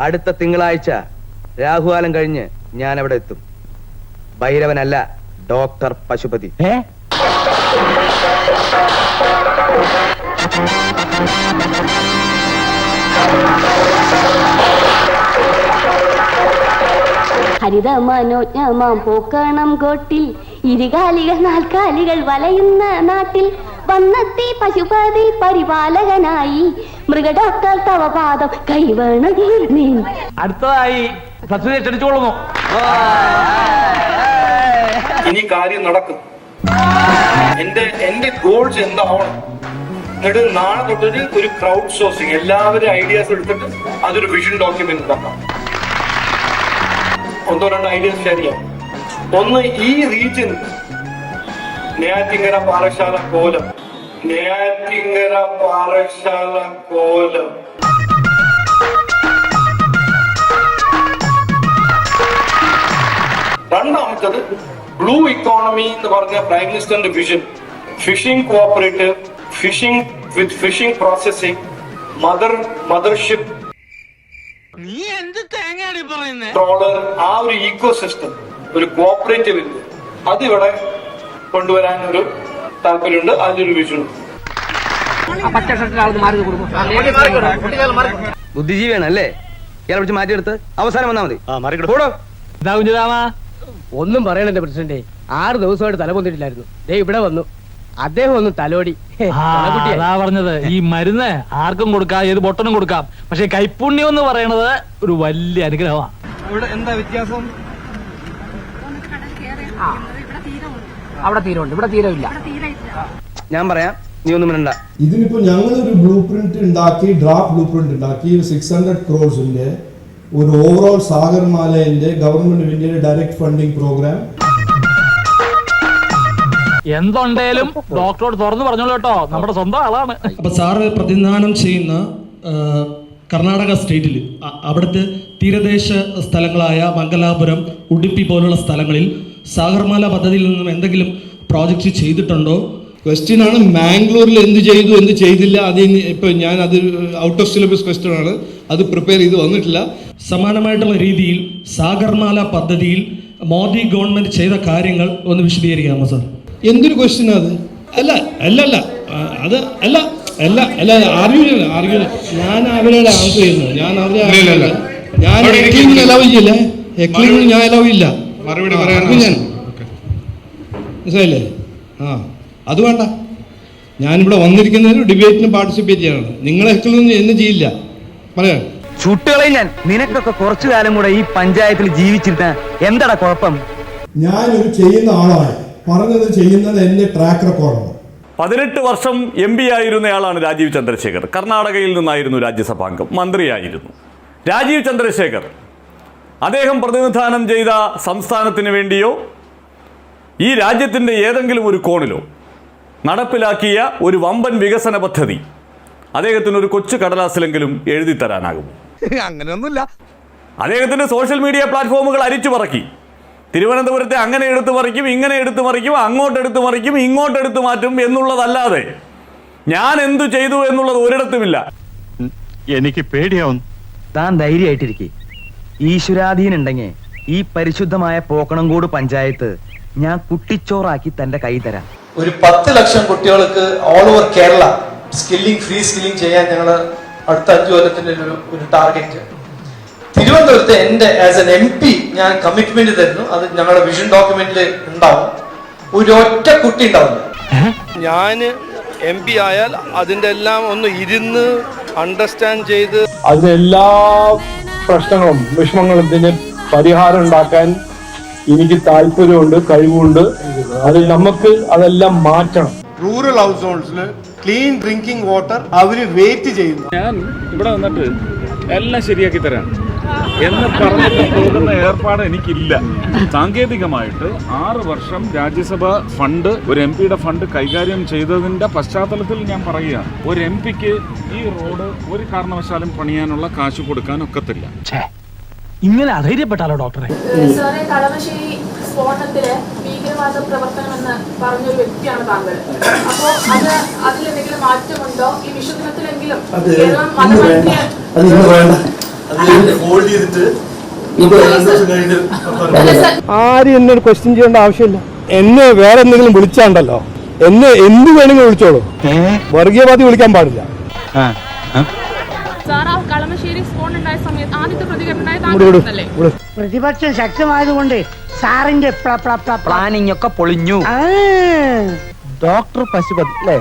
അടുത്ത തിങ്കളാഴ്ച രാഹുകാലം കഴിഞ്ഞ് ഞാൻ അവിടെ എത്തും. ഭൈരവനല്ല ഡോക്ടർ പശുപതി. ഹരിത മനോജ്ഞമാം പോക്കണം കോട്ടിൽ. ഇരുകാലികൾ നാൽക്കാലികൾ വലയുന്ന നാട്ടിൽ. വന്നെത്തി പശുപതി പരിപാലകനായി. മൃഗഡോക്ടർ തവപാദം കൈവേണം നീ അടുത്തതായി ക്ഷണിച്ചോളുമോ ഇനി കാര്യം നടക്കും. എന്റെ എന്റെ ഗോൾസ് എന്താവണം എന്നിട്ട് നാളെ തൊട്ടൊരു ഒരു ക്രൗഡ് സോഴ്സിങ് എല്ലാവരും ഐഡിയാസ് എടുത്തിട്ട് അതൊരു വിഷൻ ഡോക്യുമെന്റ് ഉണ്ടാക്കാം. ഒന്നോ രണ്ടോ ഐഡിയാസ് ഷെയർ ചെയ്യാം. ഒന്ന് ഈ റീജിയൻ നെയ്യാറ്റിങ്കര പാറശാല കോലം. നെയ്യാറ്റിങ്കര പാറശാല കോലം രണ്ടാമത്തത് ബ്ലൂ ഇക്കോണമി എന്ന് പറഞ്ഞ prime മിനിസ്റ്ററിന്റെ vision fishing cooperative fishing with fishing processing mother mothership നീ എന്ത് ട്രോളർ ആ ഒരു ഈക്കോ സിസ്റ്റം ഒരു കോഓപ്പറേറ്റീവ് ഉണ്ട് അതിവിടെ കൊണ്ടുവരാൻ ഒരു താല്പര്യമുണ്ട് മാറി കൊടുക്കും ബുദ്ധിജീവിയാണ് അല്ലേ? ഇയാളെ വിളിച്ച് മാറ്റിയെടുത്ത് അവസാനം വന്നാ മതി. ഒന്നും പറയണെന്റെ പ്രസിഡന്റ്. ആറ് ദിവസമായിട്ട് തല പൊന്നിട്ടില്ലായിരുന്നു ദേ ഇവിടെ വന്നു. അദ്ദേഹം ഒന്ന് തലോടി. അതാ പറഞ്ഞത്. ഈ മരുന്ന് ആർക്കും കൊടുക്കാം ഏത് പൊട്ടനും കൊടുക്കാം. പക്ഷെ കൈപ്പുണ്യം എന്ന് പറയണത് ഒരു വലിയ അനുഗ്രഹമാണ് അവിടെ തീരമുണ്ട്. ഇവിടെ തീരമില്ല. ഞാൻ പറയാം നീ ഒന്നും മിണ്ട ഇതിനിപ്പോ ഞങ്ങളൊരു ബ്ലൂ പ്രിന്റ് ഉണ്ടാക്കി ഡ്രാഫ്റ്റ് ബ്ലൂ പ്രിന്റ് ഉണ്ടാക്കി സിക്സ് ഹൺഡ്രഡ് ക്രോഡ്സിന്റെ ഒരു ഓവറോൾ സാഗർമാലയുടെ ഗവൺമെന്റ് ഓഫ് ഇന്ത്യയുടെ ഡയറക്ട് ഫണ്ടിങ് പ്രോഗ്രാം എന്തുണ്ടേലും ഡോക്ടറോട് തുറന്നു പറഞ്ഞോളൂ കേട്ടോ. നമ്മുടെ സ്വന്തം ആളാണ്. അപ്പൊ സാറ് പ്രതിനിധാനം ചെയ്യുന്ന കർണാടക സ്റ്റേറ്റിൽ അവിടുത്തെ തീരദേശ സ്ഥലങ്ങളായ മംഗലാപുരം ഉടുപ്പി പോലുള്ള സ്ഥലങ്ങളിൽ സാഗർമാല പദ്ധതിയിൽ നിന്നും എന്തെങ്കിലും പ്രോജക്റ്റ് ചെയ്തിട്ടുണ്ടോ? ക്വസ്റ്റ്യൻ ആണ്. മാംഗ്ലൂരിൽ എന്ത് ചെയ്തു എന്ത് ചെയ്തില്ല അത് ഇനി ഇപ്പൊ ഞാൻ അത് ഔട്ട് ഓഫ് സിലബസ് ക്വസ്റ്റ്യൻ ആണ്. അത് പ്രിപ്പയർ ചെയ്ത് വന്നിട്ടില്ല. സമാനമായിട്ടുള്ള രീതിയിൽ സാഗർമാല പദ്ധതിയിൽ മോദി ഗവൺമെന്റ് ചെയ്ത കാര്യങ്ങൾ ഒന്ന് വിശദീകരിക്കാമോ സാർ എന്തൊരു ക്വസ്റ്റ്യൻ അത്? അല്ല അല്ല അല്ല അത് അല്ല അല്ല അല്ല അറിയില്ല അറിയില്ല ഞാൻ അവരോട് ആൻസർ ചെയ്യുന്നു. ഞാൻ അവരെ ഞാൻ എക്ലിങ്ങിന് അലവ് ചെയ്യില്ല. എക്ലിങ്ങിന് ഞാൻ അലവ് ഇല്ല. മനസ്സിലായില്ലേ? ആ. അത് വേണ്ട. ഞാനിവിടെ വന്നിരിക്കുന്നതിന് ഡിബേറ്റിന് പാർട്ടിസിപ്പേറ്റ് ചെയ്യണം. നിങ്ങളെ നിന്ന് എന്നും ചെയ്യില്ല. പറയാം. ചുട്ടുകളെ ഞാൻ. നിനക്കൊക്കെ കുറച്ചു കാലം കൂടെ ഈ പഞ്ചായത്തിൽ ജീവിച്ചിരുന്ന എന്താടാ കുഴപ്പം? ഒരു ചെയ്യുന്ന ആളാണ്. പറഞ്ഞത് ചെയ്യുന്നത് എന്റെ ട്രാക്ക് റെക്കോർഡാണ് പതിനെട്ട് വർഷം എം പി ആയിരുന്നയാളാണ് രാജീവ് ചന്ദ്രശേഖർ. കർണാടകയിൽ നിന്നായിരുന്നു രാജ്യസഭാംഗം മന്ത്രിയായിരുന്നു. രാജീവ് ചന്ദ്രശേഖർ അദ്ദേഹം പ്രതിനിധാനം ചെയ്ത സംസ്ഥാനത്തിന് വേണ്ടിയോ ഈ രാജ്യത്തിന്റെ ഏതെങ്കിലും ഒരു കോണിലോ നടപ്പിലാക്കിയ ഒരു വമ്പൻ വികസന പദ്ധതി. അദ്ദേഹത്തിന് ഒരു കൊച്ചു കടലാസിലെങ്കിലും എഴുതി തരാനാകുമോ? അങ്ങനെയൊന്നുമില്ല. അദ്ദേഹത്തിന്റെ സോഷ്യൽ മീഡിയ പ്ലാറ്റ്ഫോമുകൾ അരിച്ചു പറക്കി. തിരുവനന്തപുരത്തെ അങ്ങനെ എടുത്തു മറിക്കും ഇങ്ങനെ എടുത്തു മറിക്കും അങ്ങോട്ട് എടുത്തു മറിക്കും ഇങ്ങോട്ട് എടുത്തു മാറ്റും എന്നുള്ളതല്ലാതെ ഞാൻ എന്തു ചെയ്തു എന്നുള്ളത് ഒരിടത്തുമില്ല. എനിക്ക് പേടിയാവുന്നു താൻ ധൈര്യമായിട്ടിരിക്കെ. ഈശ്വരാധീനുണ്ടെങ്കിൽ ഈ പരിശുദ്ധമായ പോക്കണംകൂട് പഞ്ചായത്ത് ഞാൻ കുട്ടിച്ചോറാക്കി തന്റെ കൈ തരാം. ഒരു പത്ത് ലക്ഷം കുട്ടികൾക്ക് all over Kerala skilling free skilling ചെയ്യാൻ ഞങ്ങൾ അടുത്ത അഞ്ചു കൊല്ലത്തിന്റെ ഒരു ഒരു ടാർഗറ്റ് തിരുവനന്തപുരത്ത് എന്റെ ആസ് എൻ എം പി ഞാൻ കമ്മിറ്റ്മെന്റ് തരുന്നു. അത് ഞങ്ങളുടെ വിഷൻ ഡോക്യുമെന്റിൽ ഉണ്ടാവും. ഒരു ഒറ്റ കുട്ടി ഉണ്ടാവില്ല. ഞാൻ എം പി ആയാൽ അതിന്റെ എല്ലാം ഒന്ന് ഇരുന്ന് അണ്ടർസ്റ്റാൻഡ് ചെയ്ത് അതിനെല്ലാ പ്രശ്നങ്ങളും വിഷമങ്ങളും ഇതിന് പരിഹാരം ഉണ്ടാക്കാൻ എനിക്ക് താല്പര്യമുണ്ട് കഴിവുണ്ട്. അത് നമുക്ക് അതെല്ലാം മാറ്റണം. റൂറൽ ഹൗസ് ഹോൾഡ്സിൽ ക്ലീൻ ഡ്രിങ്കിങ് വാട്ടർ അവർ വെയിറ്റ് ചെയ്യുന്നു. ഞാൻ ഇവിടെ വന്നിട്ട് എല്ലാം ശരിയാക്കി തരാം എന്ന് പറഞ്ഞിട്ട് പോകുന്ന ഏർപ്പാട് എനിക്കില്ല. സാങ്കേതികമായിട്ട് ആറ് വർഷം രാജ്യസഭ ഫണ്ട് ഒരു എം പിയുടെ ഫണ്ട് കൈകാര്യം ചെയ്തതിന്റെ പശ്ചാത്തലത്തിൽ ഞാൻ പറയുകയാണ്. ഒരു എം പിക്ക് ഈ റോഡ് ഒരു കാരണവശാലും പണിയാനുള്ള കാശ് കൊടുക്കാൻ ഒക്കത്തില്ല ഇങ്ങനെ അധൈര്യപ്പെട്ടാലോ ഡോക്ടറെ? സാറേ കളമശ്ശേരി സ്ഫോടനത്തിൽ ഭീകരവാദ പറഞ്ഞൊരു വ്യക്തിയാണ് താങ്കൾ. അപ്പോ അത് അതിലെന്തെങ്കിലും മാറ്റമുണ്ടോ? ഈ കേരളം ആരും എന്നോട് ക്വസ്റ്റ്യൻ ചെയ്യേണ്ട ആവശ്യമില്ല. എന്നെ വേറെ എന്തെങ്കിലും വിളിച്ചാണ്ടല്ലോ. എന്നെ എന്ത് വേണമെങ്കിലും വിളിച്ചോളൂ. വർഗീയവാദി വിളിക്കാൻ പാടില്ല. ആ കളമശ്ശേരി സ്ഫോൺ ഉണ്ടായ സമയത്ത് ആദ്യത്തെ പ്രതികരണം പ്രതിപക്ഷം ശക്തമായതുകൊണ്ട് സാറിന്റെ പ്ലാനിങ് ഒക്കെ പൊളിഞ്ഞു. ഡോക്ടർ പശുപതി അല്ലേ?